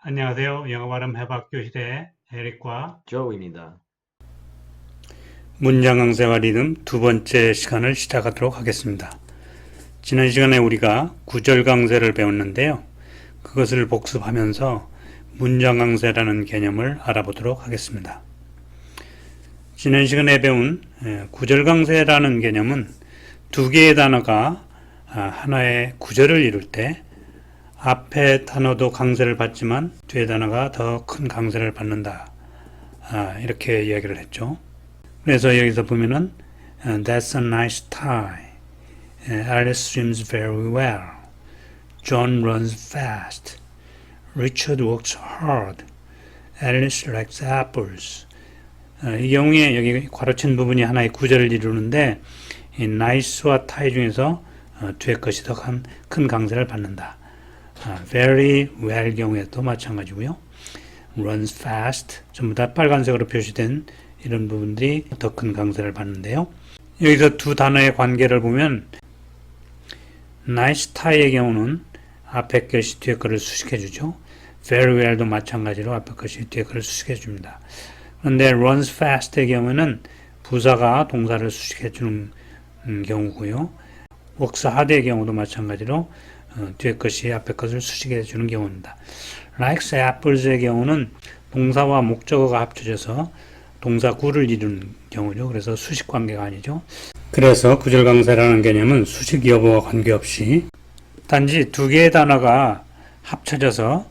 안녕하세요. 영어 발음 해박 교실의 에릭과 조우입니다. 문장 강세와 리듬 두 번째 시간을 시작하도록 하겠습니다. 지난 시간에 우리가 구절 강세를 배웠는데요. 그것을 복습하면서 문장 강세라는 개념을 알아보도록 하겠습니다. 지난 시간에 배운 예, 구절 강세라는 개념은 두 개의 단어가 아, 하나의 구절을 이룰 때 앞에 단어도 강세를 받지만 뒤에 단어가 더 큰 강세를 받는다. 아, 이렇게 이야기를 했죠. 그래서 여기서 보면은 uh, That's a nice tie. Uh, Alice swims very well. John runs fast. Richard works hard. Alice likes apples. 어, 이 경우에 여기 괄호친 부분이 하나의 구절을 이루는데 이 nice와 tie 중에서 어, 뒤에 것이 더 큰 강세를 받는다. 아, very well 경우에도 마찬가지고요. runs fast 전부 다 빨간색으로 표시된 이런 부분들이 더 큰 강세를 받는데요. 여기서 두 단어의 관계를 보면 nice tie의 경우는 앞에 것이 뒤에 거를 수식해 주죠. very well도 마찬가지로 앞에 것이 뒤에 거를 수식해 줍니다. 그런데 runs fast의 경우는 부사가 동사를 수식해 주는 음, 경우고요. works hard의 경우도 마찬가지로 어, 뒤에 것이 앞에 것을 수식해 주는 경우입니다. likes apples의 경우는 동사와 목적어가 합쳐져서 동사 구를 이루는 경우죠. 그래서 수식 관계가 아니죠. 그래서 구절 강세라는 개념은 수식 여부와 관계없이 단지 두 개의 단어가 합쳐져서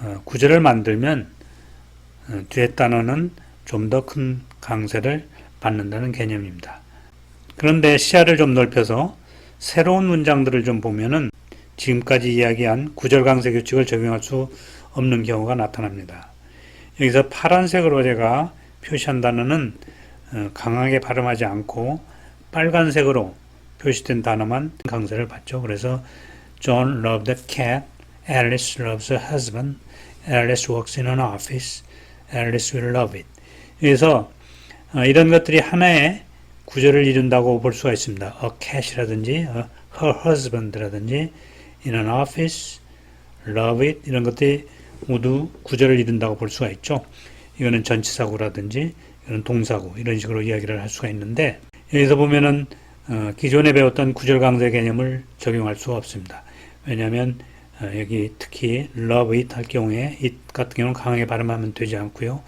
어, 구절을 만들면 어, 뒤에 단어는 좀 더 큰 강세를 받는다는 개념입니다. 그런데 시야를 좀 넓혀서 새로운 문장들을 좀 보면은 지금까지 이야기한 구절 강세 규칙을 적용할 수 없는 경우가 나타납니다. 여기서 파란색으로 제가 표시한 단어는 어, 강하게 발음하지 않고 빨간색으로 표시된 단어만 강세를 받죠. 그래서 John loved the cat, Alice loves her husband, Alice works in an office, Alice will love it. 그래서 어, 이런 것들이 하나의 구절을 이룬다고 볼 수가 있습니다. A cat이라든지 a her husband라든지 in an office, love it 이런 것들이 모두 구절을 이룬다고 볼 수가 있죠. 이거는 전치사구라든지 이런 동사구 이런 식으로 이야기를 할 수가 있는데 여기서 보면은 어, 기존에 배웠던 구절 강세 개념을 적용할 수가 없습니다. 왜냐하면 어, 여기 특히 love it 할 경우에 it 같은 경우는 강하게 발음하면 되지 않고요.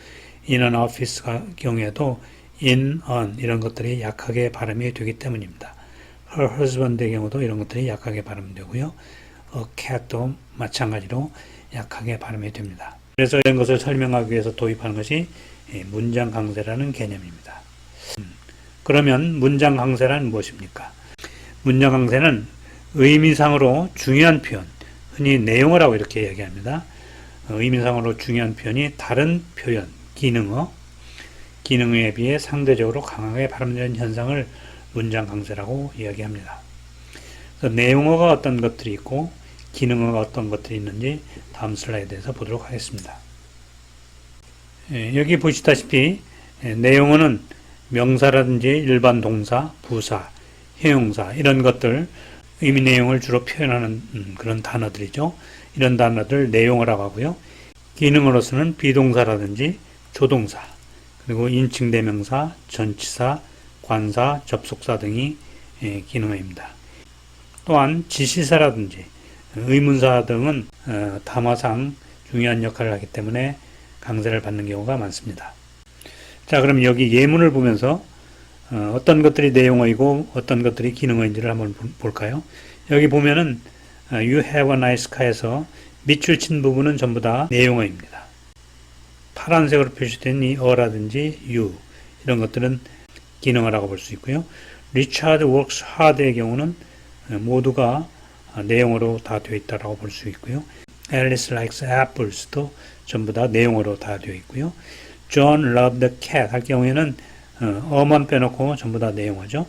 in an office 경우에도 in, on 이런 것들이 약하게 발음이 되기 때문입니다. Her husband의 경우도 이런 것들이 약하게 발음되고요. a cat도 마찬가지로 약하게 발음이 됩니다. 그래서 이런 것을 설명하기 위해서 도입하는 것이 문장 강세라는 개념입니다. 음, 그러면 문장 강세란 무엇입니까? 문장 강세는 의미상으로 중요한 표현, 흔히 내용을 하고 이렇게 이야기합니다. 어, 의미상으로 중요한 표현이 다른 표현, 기능어, 기능에 비해 상대적으로 강하게 발음되는 현상을 문장 강세라고 이야기합니다. 내용어가 어떤 것들이 있고 기능어가 어떤 것들이 있는지 다음 슬라이드에서 보도록 하겠습니다. 예, 여기 보시다시피 예, 내용어는 명사라든지 일반 동사, 부사, 형용사 이런 것들 의미 내용을 주로 표현하는 음, 그런 단어들이죠. 이런 단어들 내용어라고 하고요. 기능으로서는 비동사라든지 조동사, 그리고 인칭 대명사, 전치사, 관사, 접속사 등이 예, 기능어입니다. 또한 지시사라든지 의문사 등은 어, 담화상 중요한 역할을 하기 때문에 강세를 받는 경우가 많습니다. 자, 그럼 여기 예문을 보면서 어, 어떤 것들이 내용어이고 어떤 것들이 기능어인지를 한번 볼까요? 여기 보면은 어, You have a nice car에서 밑줄 친 부분은 전부 다 내용어입니다. 파란색으로 표시된 이 어라든지 you 이런 것들은 기능어라고 볼 수 있고요. Richard works hard의 경우는 모두가 내용으로 다 되어 있다고 볼 수 있고요. Alice likes apples도 전부 다 내용으로 다 되어 있고요. John loved the cat 할 경우에는 어, 만 빼놓고 전부 다 내용어죠.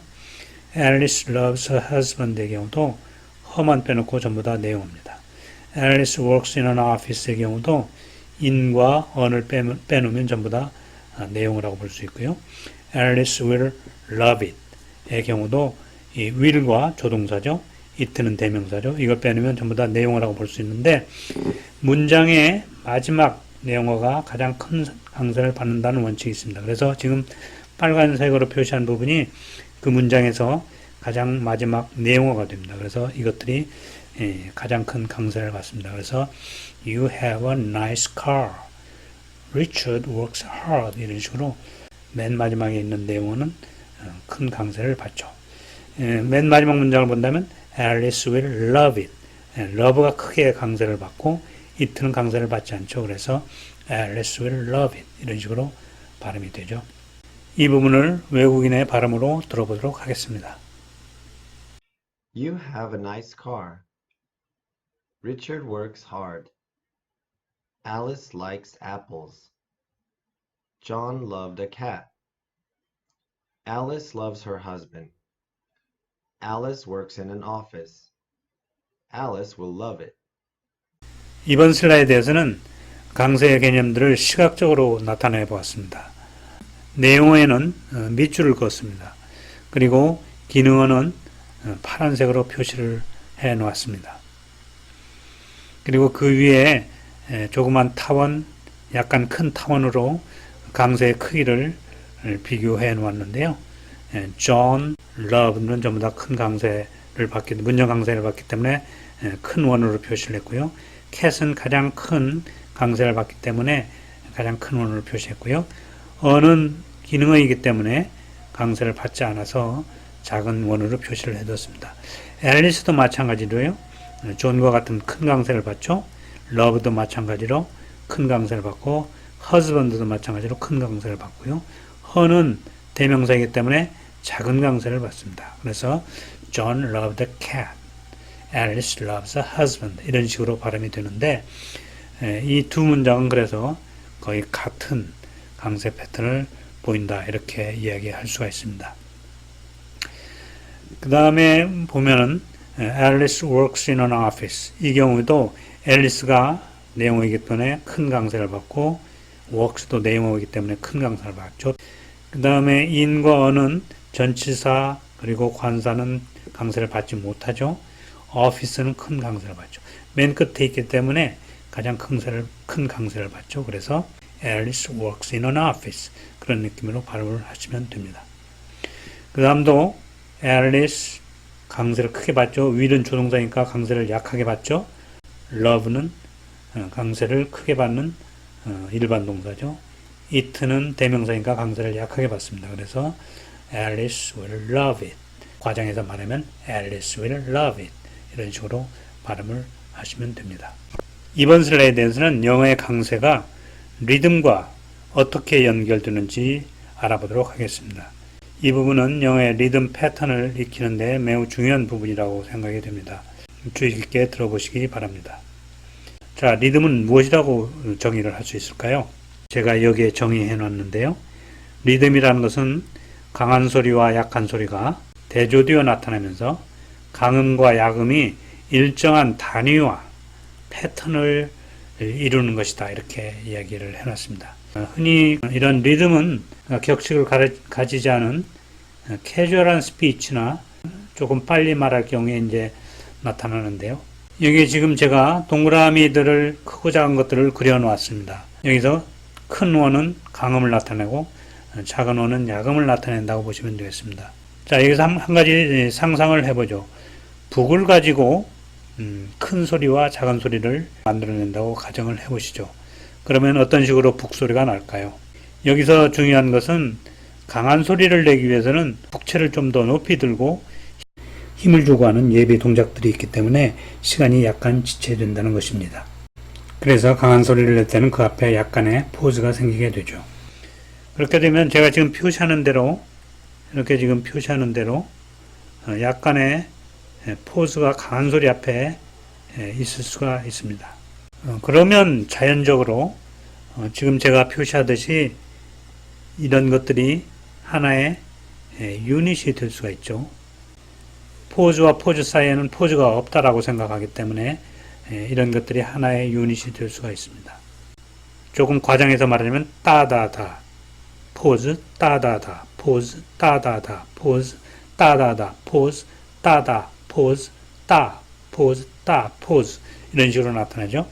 Alice loves her husband의 경우도 허만 빼놓고 전부 다 내용입니다. Alice works in an office의 경우도 in과 on을 빼놓으면 전부 다 아, 내용이라고 볼 수 있고요. Alice will love it의 경우도 이 will과 조동사죠. it는 대명사죠. 이걸 빼놓으면 전부 다 내용이라고 볼 수 있는데 문장의 마지막 내용어가 가장 큰 강세를 받는다는 원칙이 있습니다. 그래서 지금 빨간색으로 표시한 부분이 그 문장에서 가장 마지막 내용어가 됩니다. 그래서 이것들이 예, 가장 큰 강세를 받습니다. 그래서 You have a nice car. Richard works hard. 이런 식으로 맨 마지막에 있는 어, 큰 강세를 받죠. 예, 맨 마지막 문장을 본다면 Alice will love it. 예, love가 크게 강세를 받고 it는 강세를 받지 않죠. 그래서 Alice will love it. 이런 식으로 발음이 되죠. 이 부분을 외국인의 발음으로 들어보도록 하겠습니다. You have a nice car. Richard works hard. Alice likes apples. John loved a cat. Alice loves her husband. Alice works in an office. Alice will love it. 이번 슬라이드에서는 강세의 개념들을 시각적으로 나타내 보았습니다. 내용에는 어, 밑줄을 그었습니다. 그리고 기능어는 어, 파란색으로 표시를 해 놓았습니다. 그리고 그 위에 에, 조그만 타원, 약간 큰 타원으로 강세의 크기를 비교해 놓았는데요. 에, John, Love는 전부 다 큰 강세를 받기, 문정 강세를 받기 때문에 에, 큰 원으로 표시를 했고요. 캣은 가장 큰 강세를 받기 때문에 가장 큰 원으로 표시했고요. 어는 기능어이기 때문에 강세를 받지 않아서 작은 원으로 표시를 해뒀습니다. 앨리스도 마찬가지로요. 존과 같은 큰 강세를 받죠. 러브도 마찬가지로 큰 강세를 받고 허즈번드도 마찬가지로 큰 강세를 받고요. 허는 대명사이기 때문에 작은 강세를 받습니다. 그래서 John loved a cat. Alice loves a husband. 이런 식으로 발음이 되는데 이 두 문장은 그래서 거의 같은 강세 패턴을 보인다. 이렇게 이야기할 수가 있습니다. 그 다음에 보면은 Alice works in an office. 이 경우도 앨리스가 내용이기 때문에 큰 강세를 받고 works도 내용이기 때문에 큰 강세를 받죠. 그 다음에 in과 어는 전치사 그리고 관사는 강세를 받지 못하죠. office는 큰 강세를 받죠. 맨 끝에 있기 때문에 가장 큰큰 강세를 받죠. 그래서 Alice works in an office. 그런 느낌으로 발음을 하시면 됩니다. 그 다음도 Alice 강세를 크게 받죠. will은 조동사니까 강세를 약하게 받죠. love는 어, 강세를 크게 받는 어, 일반 동사죠. it는 대명사니까 강세를 약하게 받습니다. 그래서 Alice will love it. 과장해서 말하면 Alice will love it. 이런 식으로 발음을 하시면 됩니다. 이번 슬라이드에서는 영어의 강세가 리듬과 어떻게 연결되는지 알아보도록 하겠습니다. 이 부분은 영어의 리듬 패턴을 익히는데 매우 중요한 부분이라고 생각이 됩니다. 주의 깊게 들어보시기 바랍니다. 자, 리듬은 무엇이라고 정의를 할 수 있을까요? 제가 여기에 정의해 놨는데요. 리듬이라는 것은 강한 소리와 약한 소리가 대조되어 나타나면서 강음과 약음이 일정한 단위와 패턴을 이루는 것이다. 이렇게 이야기를 해 놨습니다. 흔히 이런 리듬은 격식을 가지지 않은 캐주얼한 스피치나 조금 빨리 말할 경우에 이제 나타나는데요. 여기 지금 제가 동그라미들을 크고 작은 것들을 그려 놓았습니다. 여기서 큰 원은 강음을 나타내고 작은 원은 야금을 나타낸다고 보시면 되겠습니다. 자, 여기서 한, 한 가지 상상을 해보죠. 북을 가지고 음, 큰 소리와 작은 소리를 만들어낸다고 가정을 해보시죠. 그러면 어떤 식으로 북소리가 날까요? 여기서 중요한 것은 강한 소리를 내기 위해서는 북체를 좀 더 높이 들고 힘을 주고 하는 예배 동작들이 있기 때문에 시간이 약간 지체된다는 것입니다. 그래서 강한 소리를 낼 때는 그 앞에 약간의 포즈가 생기게 되죠. 그렇게 되면 제가 지금 표시하는 대로 이렇게 지금 표시하는 대로 어, 약간의 포즈가 강한 소리 앞에 있을 수가 있습니다. 어, 그러면 자연적으로 어, 지금 제가 표시하듯이 이런 것들이 하나의 유닛이 될 수가 있죠. 포즈와 포즈 사이에는 포즈가 없다라고 생각하기 때문에 이런 것들이 하나의 유닛이 될 수가 있습니다. 조금 과장해서 말하자면 따다다 포즈 따다다 포즈 따다다 포즈 따다다 포즈 따다 포즈 따 포즈 따 포즈 이런 식으로 나타나죠.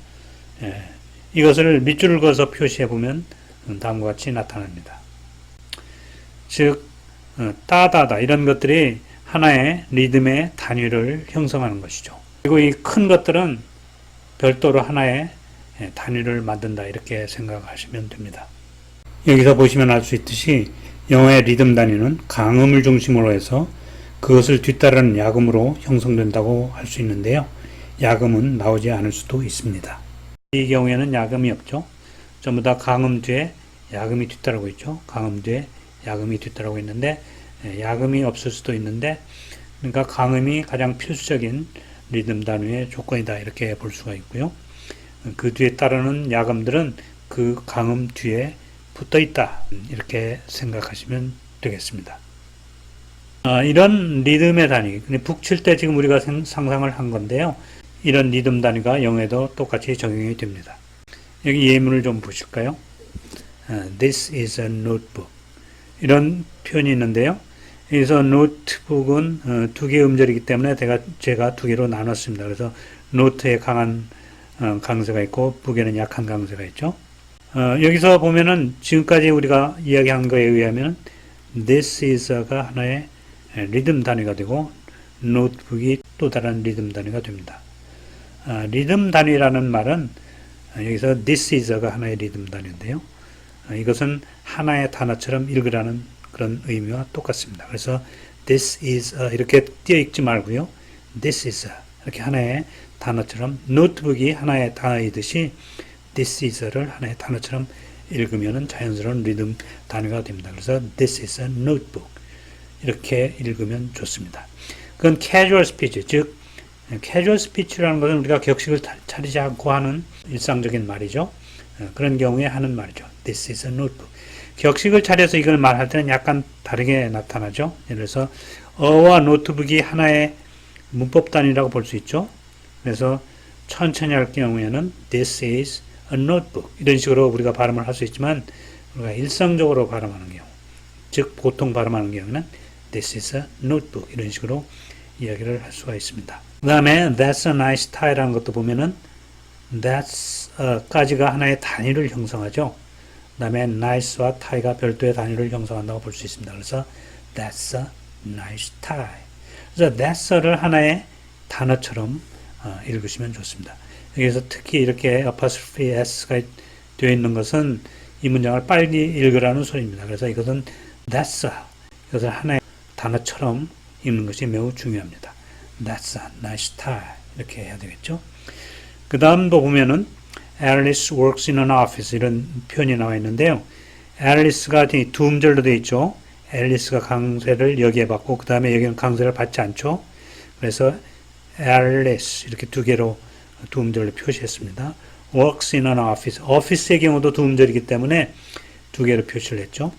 예, 이것을 밑줄을 그어서 표시해 보면 다음과 같이 나타납니다. 즉 어, 따다다 이런 것들이 하나의 리듬의 단위를 형성하는 것이죠. 그리고 이 큰 것들은 별도로 하나의 예, 단위를 만든다 이렇게 생각하시면 됩니다. 여기서 보시면 알 수 있듯이 영어의 리듬 단위는 강음을 중심으로 해서 그것을 뒤따르는 야금으로 형성된다고 할 수 있는데요. 야금은 나오지 않을 수도 있습니다. 이 경우에는 야금이 없죠. 전부 다 강음 뒤에 야금이 뒤따르고 있죠. 강음 뒤에 야금이 뒤따르고 있는데 예, 야금이 없을 수도 있는데 그러니까 강음이 가장 필수적인 리듬 단위의 조건이다 이렇게 볼 수가 있고요. 그 뒤에 따르는 야금들은 그 강음 뒤에 붙어 있다 이렇게 생각하시면 되겠습니다. 아, 이런 리듬의 단위, 북칠 때 지금 우리가 생- 상상을 한 건데요. 이런 리듬 단위가 영어에도 똑같이 적용이 됩니다. 여기 예문을 좀 보실까요? 아, This is a notebook. 이런 표현이 있는데요. 여기서 노트북은 어, 두 개의 음절이기 때문에 제가, 제가 두 개로 나눴습니다. 그래서 노트에 강한 어, 강세가 있고 북에는 약한 강세가 있죠. 어, 여기서 보면은 지금까지 우리가 이야기한 거에 의하면 this is가 하나의 에, 리듬 단위가 되고 노트북이 또 다른 리듬 단위가 됩니다. 아, 리듬 단위라는 말은 아, 여기서 this is가 하나의 리듬 단위인데요. 아, 이것은 하나의 단어처럼 읽으라는 그런 의미와 똑같습니다. 그래서 this is a 이렇게 띄어 읽지 말고요. this is a 이렇게 하나의 단어처럼 노트북이 하나의 단어이듯이 this is를 하나의 단어처럼 읽으면 자연스러운 리듬 단위가 됩니다. 그래서 this is a notebook 이렇게 읽으면 좋습니다. 그건 casual speech, 즉 casual speech라는 것은 우리가 격식을 타- 차리지 않고 하는 일상적인 말이죠. 어, 그런 경우에 하는 말이죠. This is a notebook. 격식을 차려서 이걸 말할 때는 약간 다르게 나타나죠. 예를 들어서 어와 노트북이 하나의 문법 단위라고 볼 수 있죠. 그래서 천천히 할 경우에는 this is a notebook 이런 식으로 우리가 발음을 할 수 있지만 우리가 일상적으로 발음하는 경우 즉 보통 발음하는 경우는 this is a notebook 이런 식으로 이야기를 할 수가 있습니다. 그 다음에 that's a nice tie라는 것도 보면은 that's a 까지가 하나의 단위를 형성하죠. 그 다음에 nice와 tie가 별도의 단위를 형성한다고 볼 수 있습니다. 그래서 that's a nice tie. 그래서 that's를 하나의 단어처럼 어, 읽으시면 좋습니다. 여기서 특히 이렇게 apostrophe s가 되어 있는 것은 이 문장을 빨리 읽으라는 소리입니다. 그래서 이것은 that's 이것을 하나의 단어처럼 읽는 것이 매우 중요합니다. That's a nice tie 이렇게 해야 되겠죠. 그 다음도 보면은 Alice works in an office 이런 표현이 나와 있는데요. Alice가 두 음절로 되어 있죠. 앨리스가 강세를 여기에 받고 그 다음에 여기는 강세를 받지 않죠. 그래서 Alice 이렇게 두 개로 두 음절로 표시했습니다. works in an office. office의 경우도 두 음절이기 때문에 두 개로 표시를 했죠.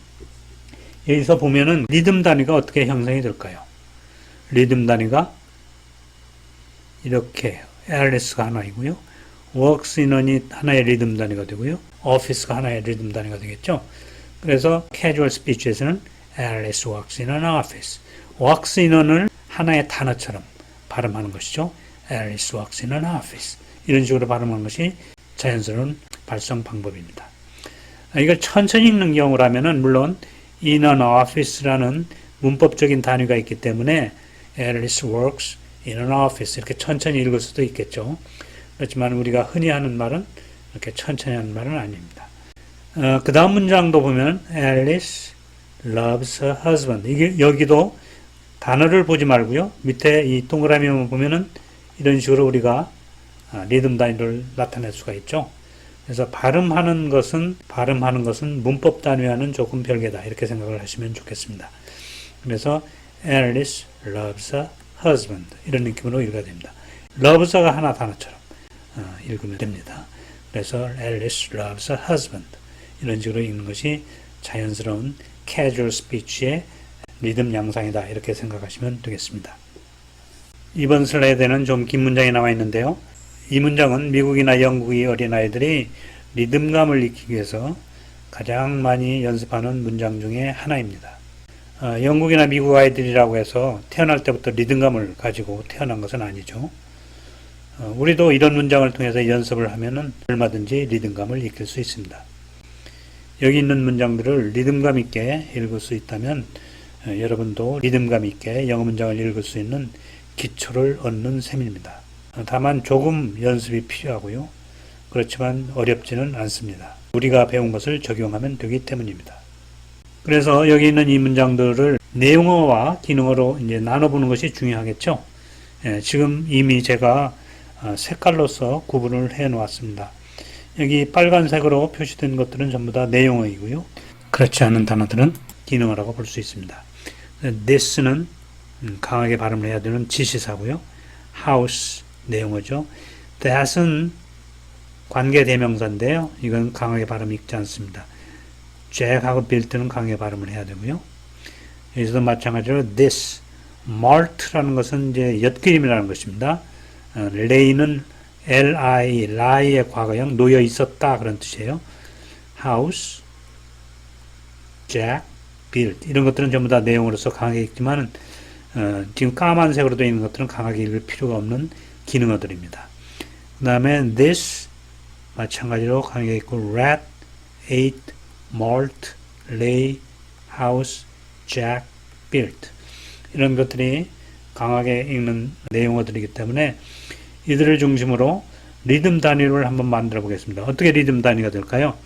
여기서 보면은 리듬 단위가 어떻게 형성이 될까요? 리듬 단위가 이렇게 Alice가 하나이고요. In an이 하나의 리듬 단위가 되고요. office가 하나의 리듬 단위가 되겠죠. 그래서 casual speech에서는 Alice works in an office. works an을 하나의 단어처럼 발음하는 것이죠. Alice works in an office. 이런 식으로 발음하는 것이 자연스러운 발성 방법입니다. 아, 이걸 천천히 읽는 경우라면은 물론 in an office라는 문법적인 단위가 있기 때문에 Alice works in an office 이렇게 천천히 읽을 수도 있겠죠. 그렇지만 우리가 흔히 하는 말은 이렇게 천천히 하는 말은 아닙니다. 어, 그 다음 문장도 보면 Alice loves her husband. 이게 여기도 단어를 보지 말고요. 밑에 이 동그라미만 보면은 이런 식으로 우리가 아, 리듬 단위를 나타낼 수가 있죠. 그래서 발음하는 것은 발음하는 것은 문법 단위와는 조금 별개다 이렇게 생각을 하시면 좋겠습니다. 그래서 Alice loves her husband 이런 느낌으로 읽어야 됩니다. loves가 하나 단어처럼 어, 읽으면 됩니다. 그래서 Alice loves her husband 이런 식으로 읽는 것이 자연스러운 casual speech의 리듬 양상이다 이렇게 생각하시면 되겠습니다. 이번 슬라이드에는 좀 긴 문장이 나와 있는데요. 이 문장은 미국이나 영국의 어린아이들이 리듬감을 익히기 위해서 가장 많이 연습하는 문장 중에 하나입니다. 어, 영국이나 미국 아이들이라고 해서 태어날 때부터 리듬감을 가지고 태어난 것은 아니죠. 어, 우리도 이런 문장을 통해서 연습을 하면은 얼마든지 리듬감을 익힐 수 있습니다. 여기 있는 문장들을 리듬감 있게 읽을 수 있다면 어, 여러분도 리듬감 있게 영어 문장을 읽을 수 있는 기초를 얻는 셈입니다. 어, 다만 조금 연습이 필요하고요. 그렇지만 어렵지는 않습니다. 우리가 배운 것을 적용하면 되기 때문입니다. 그래서 여기 있는 이 문장들을 내용어와 기능어로 이제 나눠보는 것이 중요하겠죠. 예, 지금 이미 제가 어, 색깔로서 구분을 해 놓았습니다. 여기 빨간색으로 표시된 것들은 전부 다 내용어이고요. 그렇지 않은 단어들은 기능어라고 볼 수 있습니다. this는 음, 강하게 발음을 해야 되는 지시사고요. house 내용어죠. that은 관계 대명사인데요. 이건 강하게 발음 읽지 않습니다. jack하고 built는 강하게 발음을 해야 되고요. 여기서도 마찬가지로 this, malt라는 것은 이제 엿기름이라는 것입니다. 어, lay는 li, lie의 과거형 놓여 있었다 그런 뜻이에요. house, jack, built 이런 것들은 전부 다 내용으로서 강하게 읽지만 어, 지금 까만색으로 되어 있는 것들은 강하게 읽을 필요가 없는 기능어들입니다. 그 다음에 this 마찬가지로 강하게 읽고 rat, ate, malt, lay, house, jack, built 이런 것들이 강하게 읽는 내용어들이기 때문에 이들을 중심으로 리듬 단위를 한번 만들어 보겠습니다. 어떻게 리듬 단위가 될까요?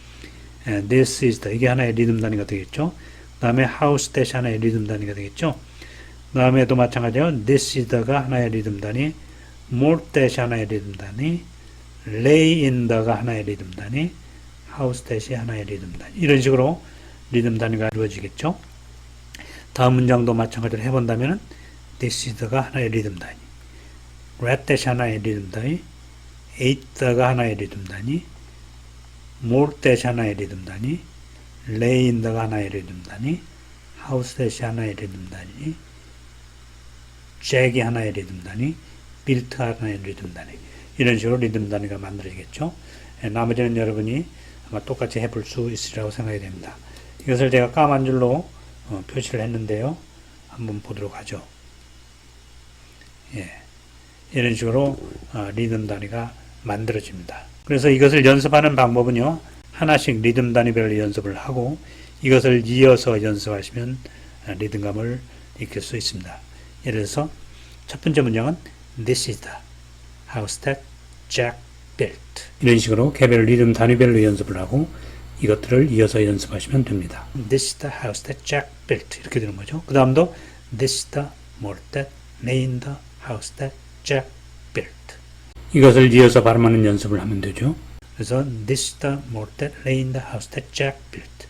예, this is the 이게 하나의 리듬 단위가 되겠죠. 그 다음에 house 대시 하나의 리듬 단위가 되겠죠. 그 다음에도 마찬가지로 this is the가 하나의 리듬 단위, more 대시 하나의 리듬 단위, lay in the가 하나의 리듬 단위, house 대시 하나의 리듬 단위 이런 식으로 리듬 단위가 이루어지겠죠. 다음 문장도 마찬가지로 해본다면 this is the가 하나의 리듬 단위, red 대시 하나의 리듬 단위, eight the가 하나의 리듬 단위, more 대시 하나의 리듬 단위, lay in the가 하나의 리듬 단위, house 대시 하나의 리듬 단위, jack이 하나의 리듬 단위, built 하나의 리듬 단위 이런 식으로 리듬 단위가 만들어지겠죠. 예, 나머지는 여러분이 아마 똑같이 해볼 수 있으리라고 생각이 됩니다. 이것을 제가 까만 줄로 어, 표시를 했는데요. 한번 보도록 하죠. 예, 이런 식으로 어, 리듬 단위가 만들어집니다. 그래서 이것을 연습하는 방법은요. 하나씩 리듬 단위별로 연습을 하고 이것을 이어서 연습하시면 어, 리듬감을 익힐 수 있습니다. 예를 들어서 첫 번째 문장은 This is the house that Jack built. 이런 식으로 개별 리듬 단위별로 연습을 하고 이것들을 이어서 연습하시면 됩니다. This is the house that Jack built. 이렇게 되는 거죠. 그 다음도 This is the malt that in the house that Jack built. 이것을 이어서 발음하는 연습을 하면 되죠. 그래서 This is the malt that lay in the house that Jack built.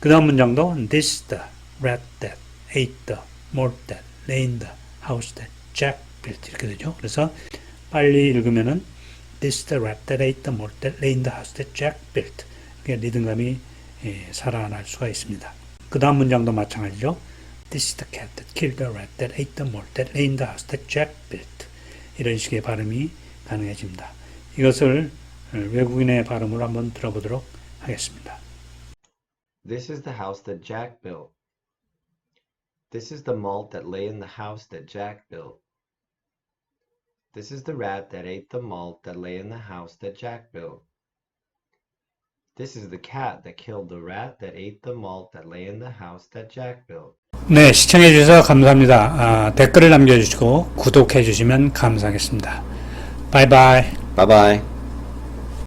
그 다음 문장도 This is the rat that ate the malt that lay in the house that Jack built. 이렇게 되죠. 그래서 빨리 읽으면은 This is the rat that ate the malt that lay in the house that Jack built. 이렇게 리듬감이 예, 살아날 수가 있습니다. 그 다음 문장도 마찬가지죠. This is the cat that killed the rat that ate the malt that lay in the house that Jack built. 이런 식의 발음이 가능해집니다. 이것을 어, 외국인의 발음으로 한번 들어보도록 하겠습니다. This is the house that Jack built. This is the malt that lay in the house that Jack built. This is the rat that ate the malt that lay in the house that Jack built. This is the cat that killed the rat that ate the malt that lay in the house that Jack built. 네, 시청해 주셔서 감사합니다. 아, 댓글을 남겨주시고 구독해 주시면 감사하겠습니다. 바이바이. Bye.